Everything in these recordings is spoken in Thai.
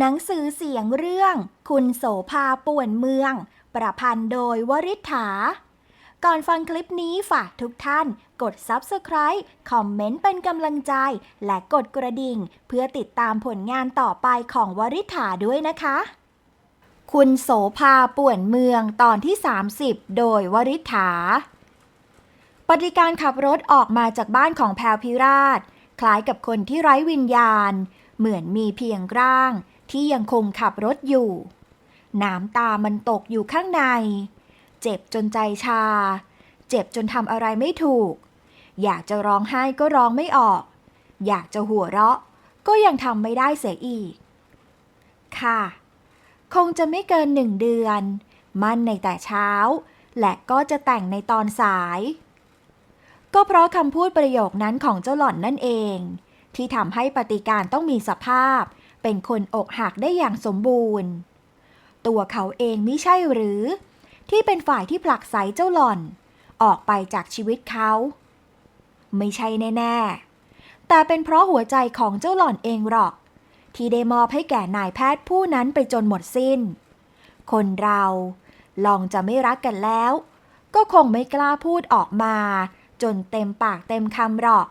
หนังสือเสียงเรื่อง คุณโสภาป่วนเมือง ประพันธ์โดยวริษฐา ก่อนฟังคลิปนี้ฝากทุกท่านกด Subscribe คอมเมนต์เป็นกำลังใจ และกดกระดิ่ง เพื่อติดตามผลงานต่อไปของวริษฐาด้วยนะคะ คุณโสภาป่วนเมืองตอนที่ 30 โดยวริษฐา ปฏิการขับรถออกมาจากบ้านของแพรวพิราช คล้ายกับคนที่ไร้วิญญาณ เหมือนมีเพียงร่าง ที่ยังคงขับรถอยู่ น้ำตามันตกอยู่ข้างใน เจ็บจนใจชา เจ็บจนทำอะไรไม่ถูก อยากจะร้องไห้ก็ร้องไม่ออก อยากจะหัวเราะ ก็ยังทำไม่ได้เสียอีก ค่ะ คงจะไม่เกินหนึ่งเดือน มั่นในแต่เช้า และก็จะแต่งในตอนสาย ก็เพราะคำพูดประโยคนั้นของเจ้าหล่อนนั่นเอง ที่ทำให้ปฏิการต้องมีสภาพ เป็นคนอกหักได้อย่างสมบูรณ์ ตัวเขาเองม่ใช่หรือ ที่เป็นฝ่ายที่ผลักไสเจ้าหล่อน ออกไปจากชีวิตเขา ไม่ใช่แน่ๆ แต่เป็นเพราะหัวใจของเจ้าหล่อนเองหรอก ที่ได้มอบให้แก่นายแพทย์ผู้นั้นไปจนหมดสิ้น คนเราลองจะไม่รักกันแล้ว ก็คงไม่กล้าพูดออกมา จนเต็มปากเต็มคำหรอก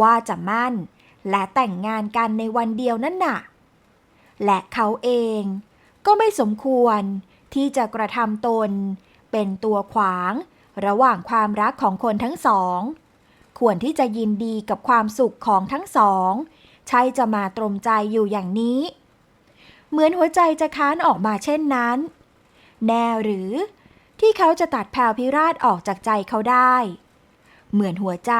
ว่าจะมั่นและแต่งงานกันในวันเดียวนั่นน่ะ และเขาเองก็ไม่สมควรที่จะกระทำตน เป็นตัวขวางระหว่างความรักของคนทั้งสอง ควรที่จะยินดีกับความสุขของทั้งสอง ใช่จะมาตรมใจอยู่อย่างนี้ เหมือนหัวใจจะค้านออกมาเช่นนั้น แน่หรือที่เขาจะตัดแพรวพิราชออกจากใจเขาได้ เหมือนหัวใจ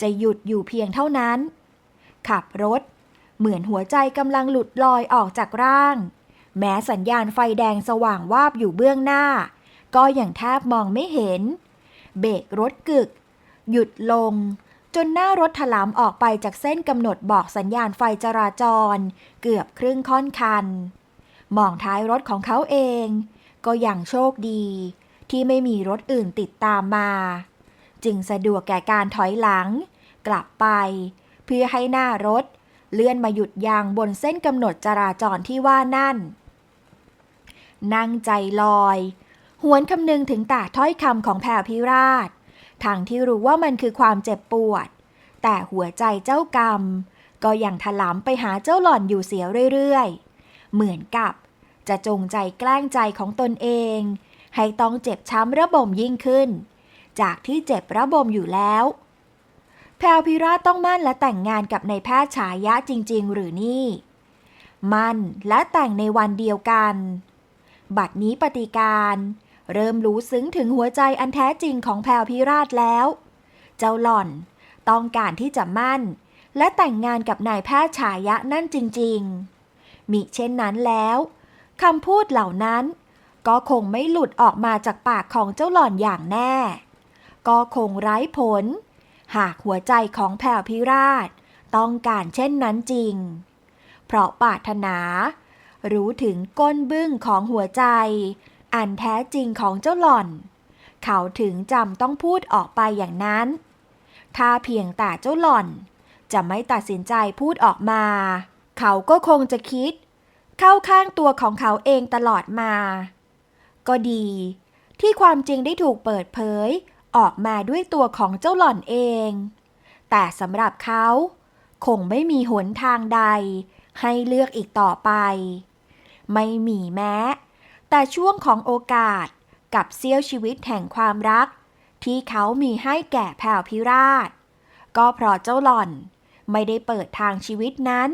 จะหยุดอยู่เพียงเท่านั้น ขับรถ เหมือนหัวใจกำลังหลุดลอยออกจากร่าง แม้สัญญาณไฟแดงสว่างวาบอยู่เบื้องหน้า ก็ยังแทบมองไม่เห็น เบรกรถกึก หยุดลง จนหน้ารถถลำออกไปจากเส้นกำหนดบอกสัญญาณไฟจราจร เกือบครึ่งค่อนคัน มองท้ายรถของเขาเอง ก็ยังโชคดี ที่ไม่มีรถอื่นติดตามมา จึงสะดวกแก่การถอยหลัง กลับไป เพื่อให้หน้ารถ เลื่อนมาหยุดยางบนเส้นกำหนดจราจรที่ว่านั่น นั่งใจลอย หวนคำนึงถึงตาถ้อยคำของแพรพิราชทางที่รู้ว่ามันคือความเจ็บปวด แต่หัวใจเจ้ากรรม ก็ยังถลำไปหาเจ้าหล่อนอยู่เสียเรื่อยๆ เหมือนกับ จะจงใจแกล้งใจของตนเอง ให้ต้องเจ็บช้ำระบมยิ่งขึ้น จากที่เจ็บระบมอยู่แล้ว แพรวพิราต้องมั่นและแต่งงานกับนายแพทย์ฉายะจริง ๆ หรือนี่ มั่นและแต่งในวันเดียวกัน บัดนี้ปฏิการ เริ่มรู้ซึ้งถึงหัวใจอันแท้จริงของแพรวพิราชแล้ว เจ้าหล่อน ต้องการที่จะมั่น และแต่งงานกับนายแพทย์ฉายะนั่นจริง ๆ มิเช่นนั้นแล้วคำพูดเหล่านั้น ก็คงไม่หลุดออกมาจากปากของเจ้าหล่อนอย่างแน่ ก็คงไร้ผล หากหัวใจของแพรวพิราช ต้องการเช่นนั้นจริง เพราะปรารถนา รู้ถึงก้นบึ้งของหัวใจ อันแท้จริงของเจ้าหล่อน เขาถึงจำต้องพูดออกไปอย่างนั้น ถ้าเพียงแต่เจ้าหล่อน จะไม่ตัดสินใจพูดออกมา เขาก็คงจะคิด เข้าข้างตัวของเขาเองตลอดมา ก็ดีที่ความจริงได้ถูกเปิดเผย ออกมาด้วยตัวของเจ้าหล่อนเอง แต่สำหรับเขา คงไม่มีหนทางใด ให้เลือกอีกต่อไป ไม่มีแม้ แต่ช่วงของโอกาสกับเสี้ยวชีวิตแห่งความรัก ที่เขามีให้แก่แพรวพิราช ก็เพราะเจ้าหล่อนไม่ได้เปิดทางชีวิตนั้น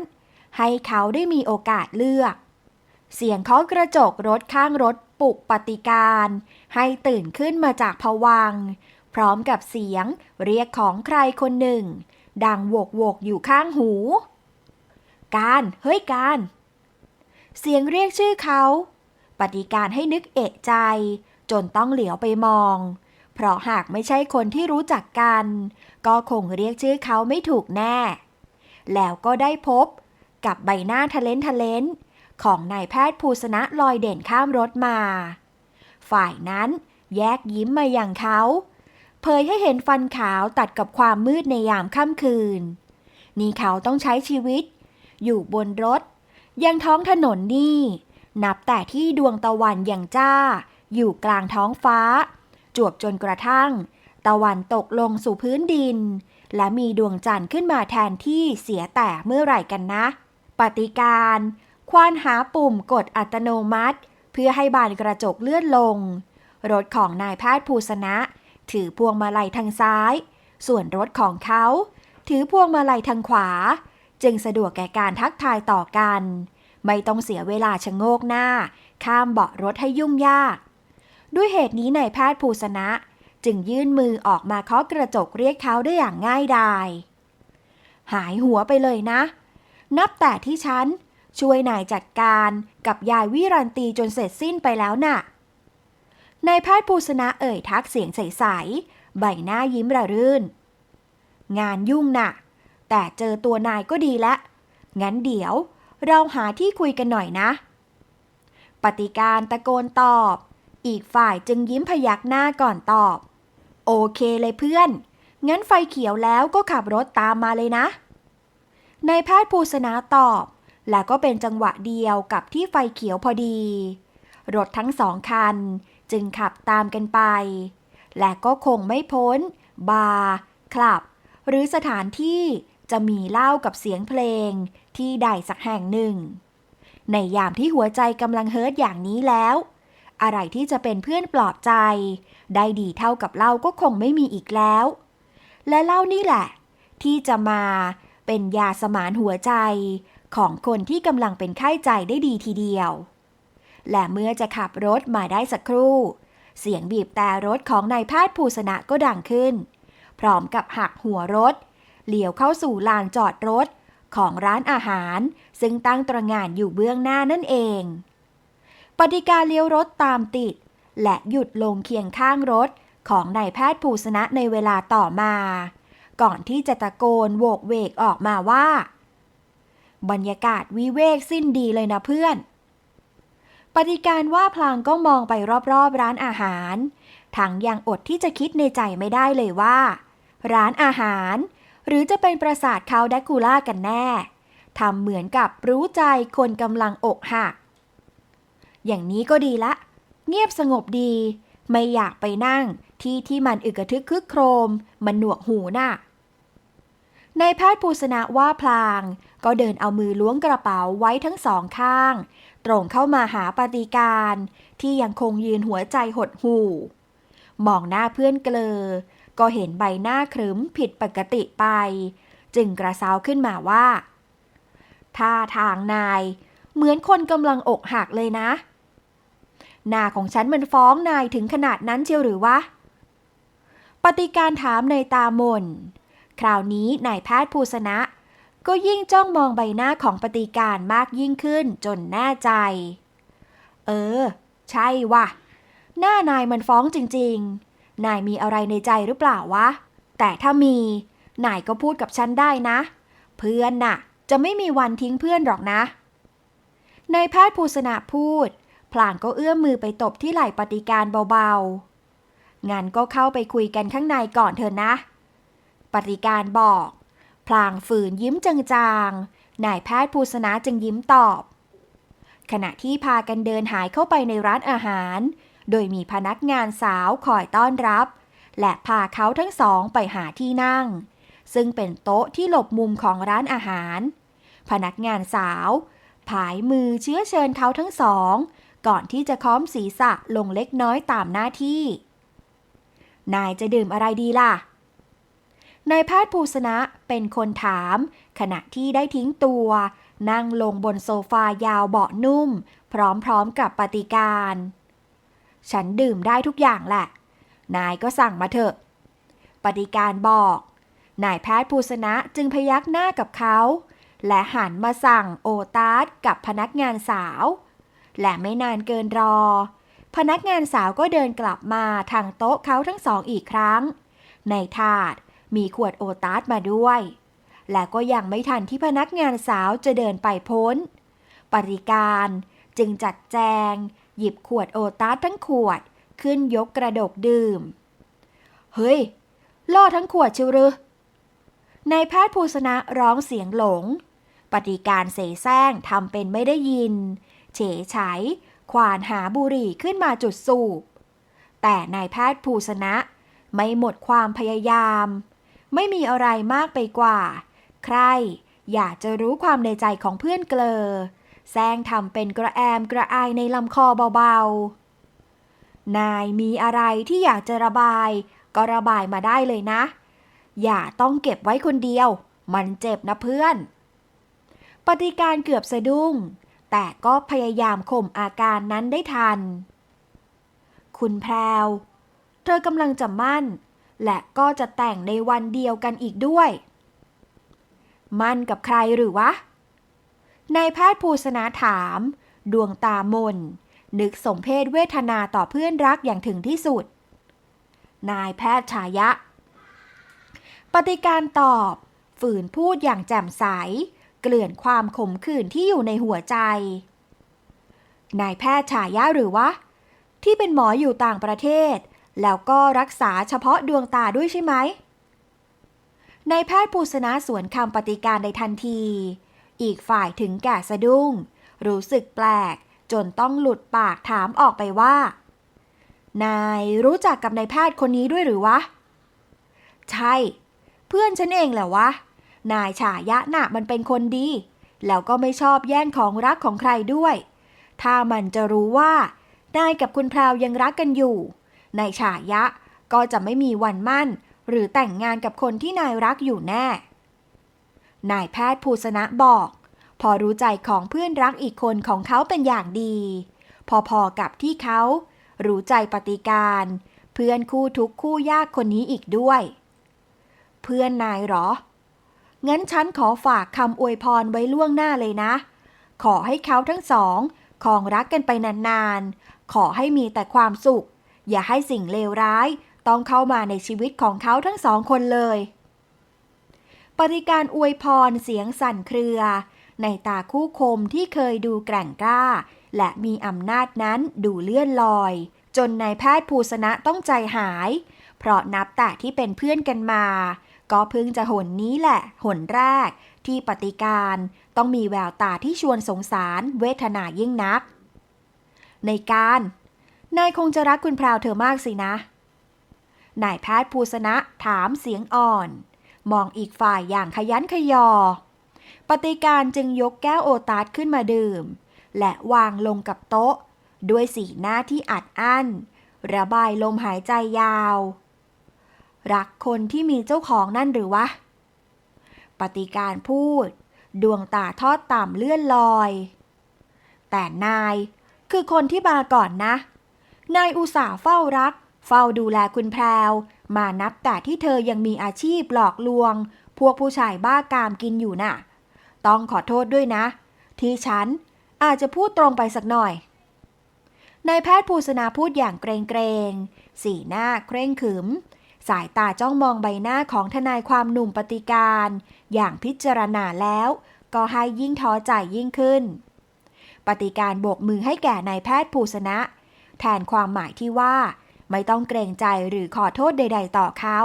ให้เขาได้มีโอกาสเลือก เสียงเคาะกระจกรถข้างรถปลุกปฏิการ ให้ตื่นขึ้นมาจากผวัง ร้อมกับเสียงเรียกของใครคนหนึ่ง ดังโวกโวกอยู่ข้างหู การ เฮ้ยการ เสียงเรียกชื่อเขา ปฏิการให้นึกเอะใจ จนต้องเหลียวไปมอง เพราะหากไม่ใช่คนที่รู้จักกัน ก็คงเรียกชื่อเขาไม่ถูกแน่ แล้วก็ได้พบกับใบหน้าทะเลนทะเลนของนายแพทย์ภูสนะลอยเด่นข้ามรถมา ฝ่ายนั้นแยกยิ้มมาอย่างเขา ผยให้เห็นฟันขาวตัดกับความมืดในยามค่ำคืน นี่เขาต้องใช้ชีวิต อยู่บนรถ ยังท้องถนนนี่ นับแต่ที่ดวงตะวันอย่างจ้า อยู่กลางท้องฟ้า จวบจนกระทั่ง ตะวันตกลงสู่พื้นดิน และมีดวงจันทร์ขึ้นมาแทนที่เสียแต่เมื่อไหร่กันนะ ปฏิการ ควานหาปุ่มกดอัตโนมัติ เพื่อให้บานกระจกเลื่อนลงรถของนายแพทย์ภูสนะ ถือพวงมาลัยทางซ้าย ส่วนรถของเขา ถือพวงมาลัยทางขวา จึงสะดวกแก่การทักทายต่อกัน ไม่ต้องเสียเวลาชะโงกหน้า ข้ามเบาะรถให้ยุ่งยาก ด้วยเหตุนี้นายแพทย์ภูสนะ จึงยื่นมือออกมาเคาะกระจกเรียกเขาได้อย่างง่ายดายหายหัวไปเลยนะ นับแต่ที่ฉันช่วยนายจัดการกับยายวิรันตีจนเสร็จสิ้นไปแล้วน่ะ นายแพทย์ภูสนะเอ่ยทักเสียงใสๆ ใบหน้ายิ้มระรื่น งานยุ่งน่ะ แต่เจอตัวนายก็ดีละ งั้นเดี๋ยวเราหาที่คุยกันหน่อยนะ ปฏิการตะโกนตอบ อีกฝ่ายจึงยิ้มพยักหน้าก่อนตอบ โอเคเลยเพื่อน งั้นไฟเขียวแล้วก็ขับรถตามมาเลยนะ นายแพทย์ภูสนาตอบ และก็เป็นจังหวะเดียวกับที่ไฟเขียวพอดี รถทั้งสองคัน จึงขับตามกันไป และก็คงไม่พ้น บาร์คลับ หรือสถานที่จะมีเหล้ากับเสียงเพลงที่ใดสักแห่งหนึ่ง ในยามที่หัวใจกำลังเฮิร์ตอย่างนี้แล้ว อะไรที่จะเป็นเพื่อนปลอบใจ ได้ดีเท่ากับเหล้าก็คงไม่มีอีกแล้ว และเหล้านี่แหละ ที่จะมาเป็นยาสมานหัวใจของคนที่กำลังเป็นไข้ใจได้ดีทีเดียว และเมื่อจะขับรถมาได้สักครู่ เสียงบีบแต่รถของนายแพทย์ภูสนะก็ดังขึ้น พร้อมกับหักหัวรถเลี้ยวเข้าสู่ลานจอดรถของร้านอาหาร ซึ่งตั้งตระงานอยู่เบื้องหน้านั่นเอง ปฏิกาเลี้ยวรถตามติด และหยุดลงเคียงข้างรถของนายแพทย์ภูสนะในเวลาต่อมา ก่อนที่จะตะโกนโวกเวกออกมาว่า บรรยากาศวิเวกสิ้นดีเลยนะเพื่อน ปฏิการว่าพลางก็มองไปรอบๆร้านอาหาร ทั้งยังอดที่จะคิดในใจไม่ได้เลยว่า ร้านอาหาร หรือจะเป็นปราสาทคาวแดกูล่ากันแน่ทำเหมือนกับรู้ใจคนกำลังอกหัก อย่างนี้ก็ดีละ เงียบสงบดี ไม่อยากไปนั่งที่ที่มันอึกระทึกคึกโครม มันหนวกหูน่ะในายแพทย์ภูสนะว่าพลาง ก็เดินเอามือล้วงกระเป๋าไว้ทั้งสองข้าง ตรงเข้ามาหาปฏิการที่ยังคงยืนหัวใจหดหู่ มองหน้าเพื่อนเกลอ ก็เห็นใบหน้าครึ้มผิดปกติไป จึงกระซาวขึ้นมาว่าท่าทางนาย เหมือนคนกำลังอกหักเลยนะ หน้าของฉันมันฟ้องนายถึงขนาดนั้นเชียวหรือวะ ปฏิการถามในตามน คราวนี้นายแพทย์ภูสนะ ก็ยิ่งจ้องมองใบหน้าของปฏิการมากยิ่งขึ้นจนแน่ใจ เออ ใช่วะหน้านายมันฟ้องจริง ๆ นายมีอะไรในใจหรือเปล่าวะ แต่ถ้ามี นายก็พูดกับฉันได้นะ เพื่อนน่ะ จะไม่มีวันทิ้งเพื่อนหรอกนะนายแพทย์ภูสนะพูด พลางก็เอื้อมมือไปตบที่ไหล่ปฏิการเบาๆ งั้นก็เข้าไปคุยกันข้างในก่อนเถอะนะ ปฏิการบอก พลางฝืนยิ้มจางๆ นายแพทย์ภูสนะจึงยิ้มตอบ ขณะที่พากันเดินหายเข้าไปในร้านอาหาร โดยมีพนักงานสาวคอยต้อนรับ และพาเขาทั้งสองไปหาที่นั่ง ซึ่งเป็นโต๊ะที่หลบมุมของร้านอาหาร พนักงานสาว ผายมือเชื้อเชิญเขาทั้งสอง ก่อนที่จะค้อมศีรษะลงเล็กน้อยตามหน้าที่ นายจะดื่มอะไรดีล่ะ นายแพทย์ภูสนะเป็นคนถาม ขณะที่ได้ทิ้งตัว นั่งลงบนโซฟายาวเบาะนุ่ม พร้อมๆกับปฏิการ ฉันดื่มได้ทุกอย่างแหละ นายก็สั่งมาเถอะ ปฏิการบอก นายแพทย์ภูสนะจึงพยักหน้ากับเขา และหันมาสั่งโอตาสกับพนักงานสาว และไม่นานเกินรอ พนักงานสาวก็เดินกลับมาทางโต๊ะเขาทั้งสองอีกครั้ง ในถาด มีขวดโอตาสมาด้วย และก็ยังไม่ทันที่พนักงานสาวจะเดินไปพ้น ปริการจึงจัดแจง หยิบขวดโอตาสทั้งขวดขึ้นยกกระดกดื่ม เฮ้ย ล่อทั้งขวดเชียวหรือนายแพทย์ภูสนะร้องเสียงหลง ปฏิการเสแสร้งทำเป็นไม่ได้ยิน เฉยไฉควานหาบุหรี่ขึ้นมาจุดสูบ แต่นายแพทย์ภูสนะไม่หมดความพยายาม ไม่มีอะไรมากไปกว่า ใคร อยากจะรู้ความในใจของเพื่อนเกลอแซงทำเป็นกระแอมกระอายในลำคอเบาๆ นายมีอะไรที่อยากจะระบาย ก็ระบายมาได้เลยนะ อย่าต้องเก็บไว้คนเดียว มันเจ็บนะเพื่อน ปฏิการเกือบสะดุ้ง แต่ก็พยายามข่มอาการนั้นได้ทัน คุณแพรว เธอกำลังจะมั่น และก็จะแต่งในวันเดียวกันอีกด้วย มั่นกับใครหรือวะนายแพทย์ภูสนาถาม ดวงตามน นึกสมเพศเวทนาต่อเพื่อนรักอย่างถึงที่สุด นายแพทย์ชายะ ปฏิการตอบ ฝืนพูดอย่างแจ่มใส เกลื่อนความขมขื่นที่อยู่ในหัวใจ นายแพทย์ชายะหรือวะ ที่เป็นหมออยู่ต่างประเทศ แล้วก็รักษาเฉพาะดวงตาด้วยใช่ไหมนายแพทย์ภูสนาสวนคำปฏิการในทันที อีกฝ่ายถึงแก่สะดุ้ง รู้สึกแปลก จนต้องหลุดปากถามออกไปว่า นายรู้จักกับนายแพทย์คนนี้ด้วยหรือวะ ใช่ เพื่อนฉันเองแหละวะ นายฉายะน่ะมันเป็นคนดี แล้วก็ไม่ชอบแย่งของรักของใครด้วย ถ้ามันจะรู้ว่า นายกับคุณพราวยังรักกันอยู่ นายฉายะ ก็จะไม่มีวันมั่น หรือแต่งงานกับคนที่นายรักอยู่แน่ นายแพทย์ภูสนะบอก พอรู้ใจของเพื่อนรักอีกคนของเขาเป็นอย่างดี พอๆกับที่เขา รู้ใจปฏิการ เพื่อนคู่ทุกคู่ยากคนนี้อีกด้วย เพื่อนนายหรอ งั้นฉันขอฝากคำอวยพรไว้ล่วงหน้าเลยนะ ขอให้เขาทั้งสองคองรักกันไปนานๆ ขอให้มีแต่ความสุข อย่าให้สิ่งเลวร้าย ต้องเข้ามาในชีวิตของเขาทั้งสองคนเลยปฏิการอวยพรเสียงสั่นเครือ ในตาคู่คมที่เคยดูแกร่งกล้า และมีอำนาจนั้นดูเลื่อนลอย จนนายแพทย์ภูสนะต้องใจหาย เพราะนับแต่ที่เป็นเพื่อนกันมา ก็เพิ่งจะหนนี้แหละ หนแรก ที่ปฏิการต้องมีแววตาที่ชวนสงสารเวทนายิ่งนัก ในการ นายคงจะรักคุณพราวเธอมากสินะ นายแพทย์ภูสนะถามเสียงอ่อน มองอีกฝ่ายอย่างขยันขยอ ปฏิการจึงยกแก้วโอตาสขึ้นมาดื่ม และวางลงกับโต๊ะ ด้วยสีหน้าที่อัดอั้น ระบายลมหายใจยาว รักคนที่มีเจ้าของนั่นหรือวะ ปฏิการพูด ดวงตาทอดต่ำเลื่อนลอย แต่นายคือคนที่มาก่อนนะ นายอุตสาเฝ้ารัก เฝ้าดูแลคุณแพรว มานับแต่ที่เธอยังมีอาชีพหลอกลวง พวกผู้ชายบ้ากามกินอยู่น่ะ ต้องขอโทษด้วยนะ ที่ฉันอาจจะพูดตรงไปสักหน่อย นายแพทย์ภูสนาพูดอย่างเกรงเกรงสีหน้าเคร่งขรึม สายตาจ้องมองใบหน้าของทนายความหนุ่มปฏิการ อย่างพิจารณาแล้ว ก็ให้ยิ่งท้อใจยิ่งขึ้น ปฏิการโบกมือให้แก่นายแพทย์ภูสนะ แทนความหมายที่ว่า ไม่ต้องเกรงใจหรือขอโทษใด ๆ ต่อเขา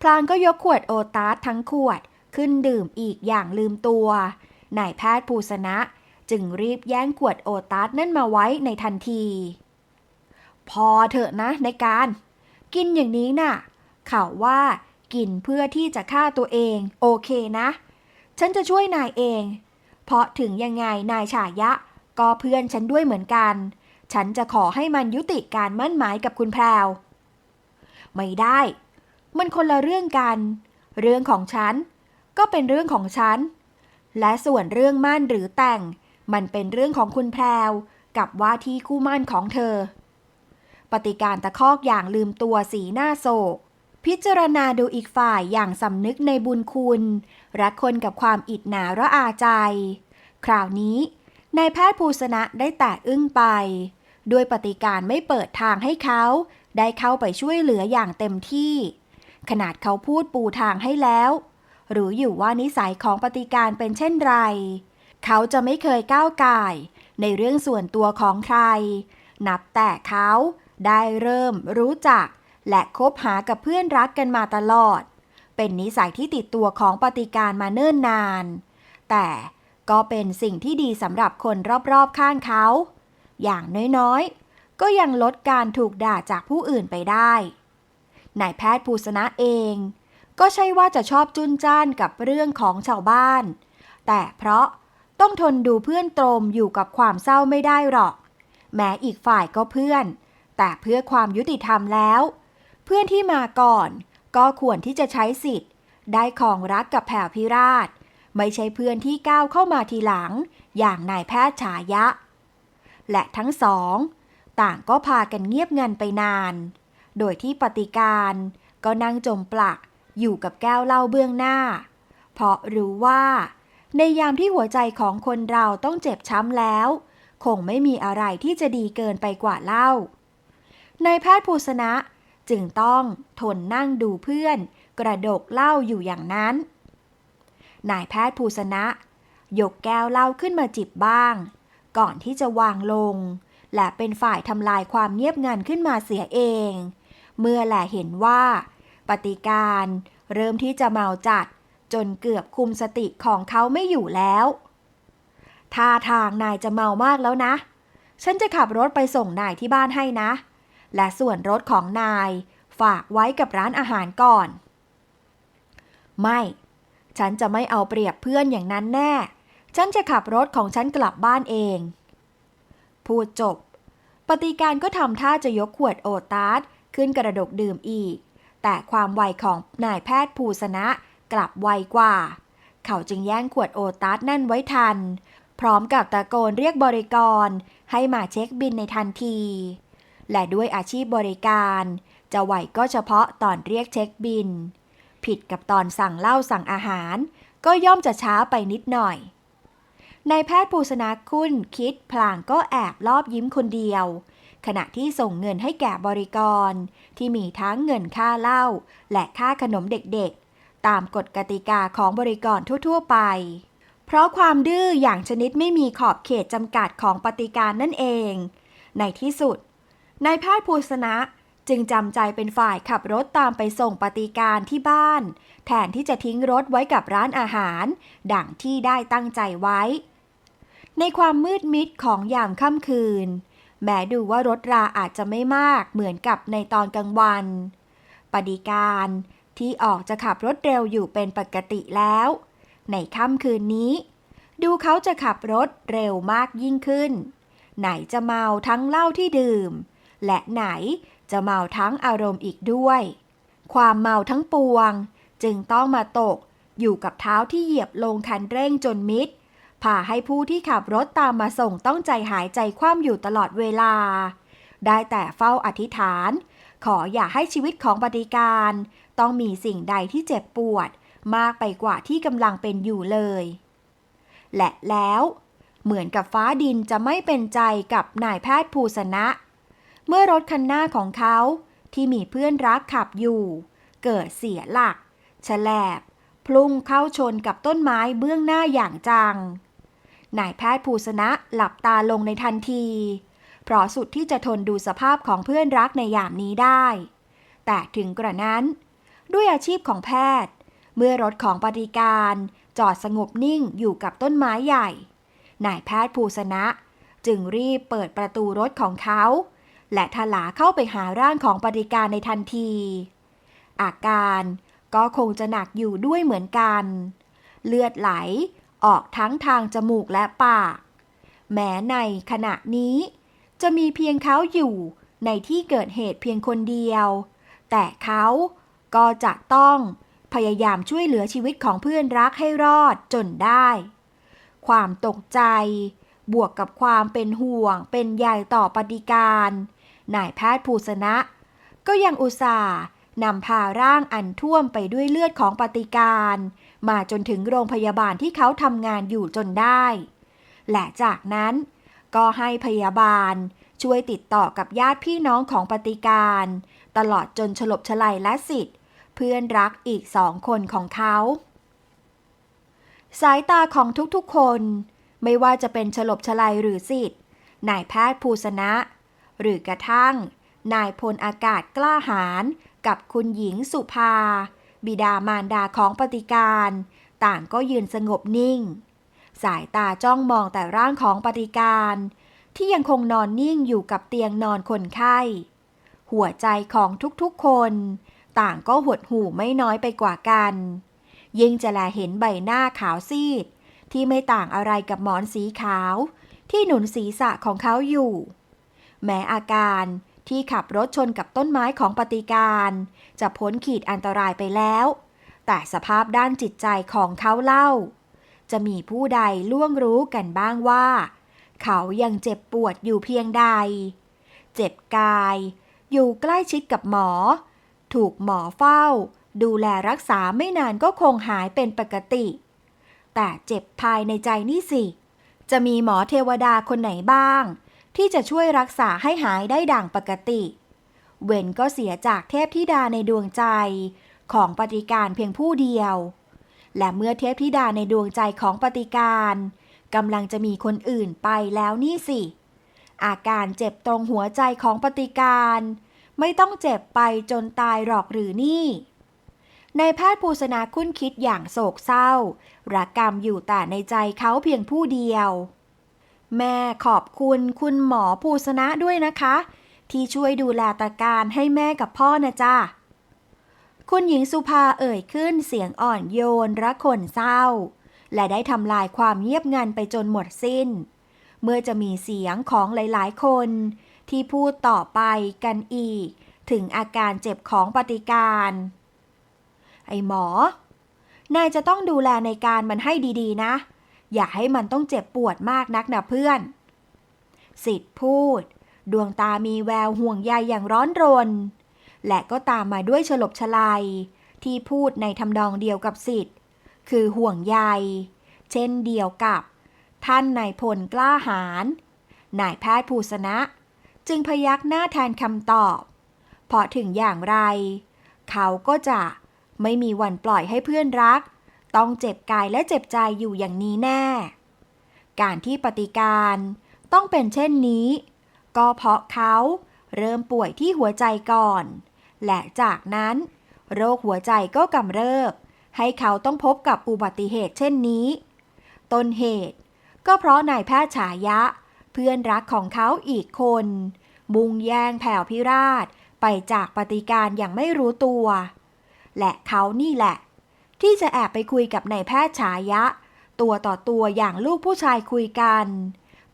พลางก็ยกขวดโอตาสทั้งขวดขึ้นดื่มอีกอย่างลืมตัวนายแพทย์ภูสนะ จึงรีบแย่งขวดโอตาสนั่นมาไว้ในทันที พอเถอะนะในการ กินอย่างนี้น่ะข่าวว่ากินเพื่อที่จะฆ่าตัวเอง โอเคนะ ฉันจะช่วยนายเอง เพราะถึงยังไงนายฉายะ ก็เพื่อนฉันด้วยเหมือนกัน ฉันจะขอให้มันยุติการมั่นหมายกับคุณแพรว ไม่ได้ มันคนละเรื่องกัน เรื่องของฉัน ก็เป็นเรื่องของฉัน และส่วนเรื่องมั่นหรือแต่ง มันเป็นเรื่องของคุณแพรว กับว่าที่คู่มั่นของเธอ ปฏิการตะคอกอย่างลืมตัวสีหน้าโศก พิจารณาดูอีกฝ่ายอย่างสำนึกในบุญคุณ รักคนกับความอิดหนาระอาใจ คราวนี้นายแพทย์ภูสนะได้แต่อึ้งไป ด้วยปฏิการไม่เปิดทางให้เขา ได้เข้าไปช่วยเหลืออย่างเต็มที่ ขนาดเขาพูดปูทางให้แล้ว หรู้อยู่ว่านิสัยของปฏิการเป็นเช่นไร เขาจะไม่เคยก้าวก่ายในเรื่องส่วนตัวของใคร นับแต่เขาได้เริ่มรู้จัก และคบหากับเพื่อนรักกันมาตลอด เป็นนิสัยที่ติดตัวของปฏิการมาเนิ่นนาน แต่ก็เป็นสิ่งที่ดีสำหรับคนรอบๆข้างเขา อย่างน้อยๆ ก็ยังลดการถูกด่าจากผู้อื่นไปได้ นายแพทย์ภูสนะเอง ก็ใช่ว่าจะชอบจุนจ้านกับเรื่องของชาวบ้าน แต่เพราะต้องทนดูเพื่อนตรมอยู่กับความเศร้าไม่ได้หรอก แม้อีกฝ่ายก็เพื่อน แต่เพื่อความยุติธรรมแล้ว เพื่อนที่มาก่อนก็ควรที่จะใช้สิทธิ์ ได้ของรักกับแผ่วพิราช ไม่ใช่เพื่อนที่ก้าวเข้ามาทีหลัง อย่างนายแพทย์ฉายะ และทั้งสอง ต่างก็พากันเงียบงันไปนาน โดยที่ปฏิการก็นั่งจมปลักอยู่กับแก้วเหล้าเบื้องหน้า เพราะรู้ว่า ในยามที่หัวใจของคนเราต้องเจ็บช้ำแล้ว คงไม่มีอะไรที่จะดีเกินไปกว่าเหล้านายแพทย์ภูสนะจึงต้องทนนั่งดูเพื่อน กระดกเหล้าอยู่อย่างนั้น นายแพทย์ภูสนะยกแก้วเหล้าขึ้นมาจิบบ้าง ก่อนที่จะวางลง และเป็นฝ่ายทำลายความเงียบงันขึ้นมาเสียเอง เมื่อแหละเห็นว่า ปฏิการ เริ่มที่จะเมาจัด จนเกือบคุมสติของเขาไม่อยู่แล้วท่าทางนายจะเมามากแล้วนะ ฉันจะขับรถไปส่งนายที่บ้านให้นะ และส่วนรถของนายฝากไว้กับร้านอาหารก่อน ไม่ ฉันจะไม่เอาเปรียบเพื่อนอย่างนั้นแน่ ฉันจะขับรถของฉันกลับบ้านเอง พูดจบ ปฏิการก็ทำท่าจะยกขวดโอตาสขึ้นกระดกดื่มอีก แต่ความไวของนายแพทย์ภูสนะกลับไวกว่า เขาจึงแย่งขวดโอตาสนั่นไว้ทัน พร้อมกับตะโกนเรียกบริกร ให้มาเช็คบินในทันที และด้วยอาชีพบริการ จะไหวก็เฉพาะตอนเรียกเช็คบิน ผิดกับตอนสั่งเหล้าสั่งอาหาร ก็ย่อมจะช้าไปนิดหน่อย นายแพทย์ภูสนาคุณคิดพลางก็แอบรอบยิ้มคนเดียว ขณะที่ส่งเงินให้แก่บริกร ที่มีทั้งเงินค่าเหล้าและค่าขนมเด็กๆ ตามกฎกติกาของบริกรทั่วๆไป เพราะความดื้ออย่างชนิดไม่มีขอบเขตจำกัดของปฏิการนั่นเอง ในที่สุดนายแพทย์ภูสนะจึงจำใจเป็นฝ่ายขับรถตามไปส่งปฏิการที่บ้าน แทนที่จะทิ้งรถไว้กับร้านอาหาร ดังที่ได้ตั้งใจไว้ ในความมืดมิดของยามค่ำคืน แม้ดูว่ารถราอาจจะไม่มากเหมือนกับในตอนกลางวัน ปฏิการที่ออกจะขับรถเร็วอยู่เป็นปกติแล้ว ในค่ำคืนนี้ ดูเขาจะขับรถเร็วมากยิ่งขึ้น ไหนจะเมาทั้งเหล้าที่ดื่ม และไหนจะเมาทั้งอารมณ์อีกด้วย ความเมาทั้งปวงจึงต้องมาตกอยู่กับเท้าที่เหยียบลงคันเร่งจนมิด พาให้ผู้ที่ขับรถตามมาส่งต้องใจหายใจคว่ำอยู่ตลอดเวลา ได้แต่เฝ้าอธิษฐาน ขออย่าให้ชีวิตของปฏิการ ต้องมีสิ่งใดที่เจ็บปวด มากไปกว่าที่กำลังเป็นอยู่เลย และแล้วเหมือนกับฟ้าดินจะไม่เป็นใจกับนายแพทย์ภูสนะ เมื่อรถคันหน้าของเขาที่มีเพื่อนรักขับอยู่ เกิดเสียหลักฉลบพลุ่งเข้าชนกับต้นไม้เบื้องหน้าอย่างจัง นายแพทย์ภูสนะหลับตาลงในทันที เพราะสุดที่จะทนดูสภาพของเพื่อนรักในยามนี้ได้ แต่ถึงกระนั้น ด้วยอาชีพของแพทย์ เมื่อรถของปฏิการจอดสงบนิ่งอยู่กับต้นไม้ใหญ่ นายแพทย์ภูสนะจึงรีบเปิดประตูรถของเขา และทลาเข้าไปหาร่างของปฏิการในทันที อาการก็คงจะหนักอยู่ด้วยเหมือนกัน เลือดไหล ออกทั้งทางจมูกและปาก แม้ในขณะนี้ จะมีเพียงเขาอยู่ในที่เกิดเหตุเพียงคนเดียว แต่เขาก็จะต้องพยายามช่วยเหลือชีวิตของเพื่อนรักให้รอดจนได้ ความตกใจ บวกกับความเป็นห่วงเป็นใยต่อปฏิการนายแพทย์ภูสนะ ก็ยังอุตส่าห์นำพาร่างอันท่วมไปด้วยเลือดของปฏิการ มาจนถึงโรงพยาบาลที่เขาทำงานอยู่จนได้ และจากนั้น ก็ให้พยาบาลช่วยติดต่อกับญาติพี่น้องของปฏิการ ตลอดจนฉลบฉลัยและสิทธิ์ เพื่อนรักอีกสองคนของเขา สายตาของทุกๆคน ไม่ว่าจะเป็นฉลบฉลัยหรือสิทธิ์นายแพทย์ภูสนะ หรือกระทั่ง นายพลอากาศกล้าหาญกับคุณหญิงสุภา บิดามารดาของปฏิการ ต่างก็ยืนสงบนิ่ง สายตาจ้องมองแต่ร่างของปฏิการ ที่ยังคงนอนนิ่งอยู่กับเตียงนอนคนไข้ หัวใจของทุกๆคน ต่างก็หดหู่ไม่น้อยไปกว่ากัน ยิ่งจะแลเห็นใบหน้าขาวซีด ที่ไม่ต่างอะไรกับหมอนสีขาว ที่หนุนศีรษะของเขาอยู่ แม้อาการ ที่ขับรถชนกับต้นไม้ของปฏิการ จะพ้นขีดอันตรายไปแล้ว แต่สภาพด้านจิตใจของเขาเล่า จะมีผู้ใดล่วงรู้กันบ้างว่า เขายังเจ็บปวดอยู่เพียงใด เจ็บกาย อยู่ใกล้ชิดกับหมอ ถูกหมอเฝ้า ดูแลรักษาไม่นานก็คงหายเป็นปกติ แต่เจ็บภายในใจนี่สิ จะมีหมอเทวดาคนไหนบ้าง ที่จะช่วยรักษาให้หายได้ดั่งปกติ เวนก็เสียจากเทพธิดาในดวงใจของปฏิการเพียงผู้เดียว และเมื่อเทพธิดาในดวงใจของปฏิการกำลังจะมีคนอื่นไปแล้วนี่สิ อาการเจ็บตรงหัวใจของปฏิการ ไม่ต้องเจ็บไปจนตายหรอกหรือนี่ ในแพทย์ภูสนาคุ้นคิดอย่างโศกเศร้าระกรรมอยู่แต่ในใจเขาเพียงผู้เดียว แม่ขอบคุณคุณหมอภูสนะด้วยนะคะ ที่ช่วยดูแลตาการให้แม่กับพ่อนะจ้าคุณหญิงสุภาเอ่ยขึ้นเสียงอ่อนโยนระคนเศร้า และได้ทำลายความเงียบงันไปจนหมดสิ้น เมื่อจะมีเสียงของหลายๆ คน ที่พูดต่อไปกันอีก ถึงอาการเจ็บของปฏิการ ไอ้หมอ นายจะต้องดูแลในการมันให้ดีๆ นะ อย่าให้มันต้องเจ็บปวดมากนักนะเพื่อน สิทธิ์พูด ดวงตามีแววห่วงใยอย่างร้อนรน และก็ตามมาด้วยฉลบฉลายที่พูดในทำนองเดียวกับสิทธิ์ คือห่วงใย เช่นเดียวกับ ท่านนายพลกล้าหาญนายแพทย์ภูสนะ จึงพยักหน้าแทนคำตอบเพราะถึงอย่างไร เขาก็จะไม่มีวันปล่อยให้เพื่อนรัก ต้องเจ็บกายและเจ็บใจอยู่อย่างนี้แน่ การที่ปฏิการต้องเป็นเช่นนี้ ก็เพราะเขาเริ่มป่วยที่หัวใจก่อน และจากนั้น โรคหัวใจก็กำเริบ ให้เขาต้องพบกับอุบัติเหตุเช่นนี้ ต้นเหตุก็เพราะนายแพทย์ฉายะ เพื่อนรักของเขาอีกคนมุงแย่งแผ่วพิราชไปจากปฏิการอย่างไม่รู้ตัว และเขานี่แหละ ที่จะแอบไปคุยกับนายแพทย์ฉายะ ตัวต่อตัวอย่างลูกผู้ชายคุยกัน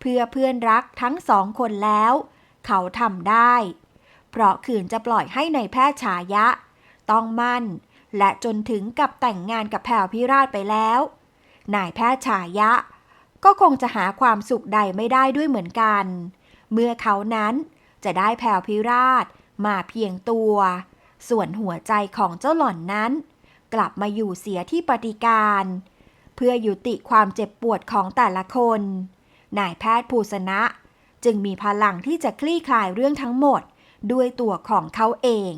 เพื่อเพื่อนรักทั้งสองคนแล้ว เขาทำได้ เพราะขืนจะปล่อยให้ในายแพทย์ฉายะ ต้องมั่น และจนถึงกับแต่งงานกับแผ่วพิราชไปแล้วนายแพทย์ฉายะ ก็คงจะหาความสุขใดไม่ได้ด้วยเหมือนกัน เมื่อเขานั้นจะได้แผ่วพิราชมาเพียงตัว ส่วนหัวใจของเจ้าหล่อนนั้น กลับมาอยู่เสียที่ปฏิการ เพื่อยุติความเจ็บปวดของแต่ละคน นายแพทย์ภูสนะ จึงมีพลังที่จะคลี่คลายเรื่องทั้งหมดด้วยตัวของเขาเอง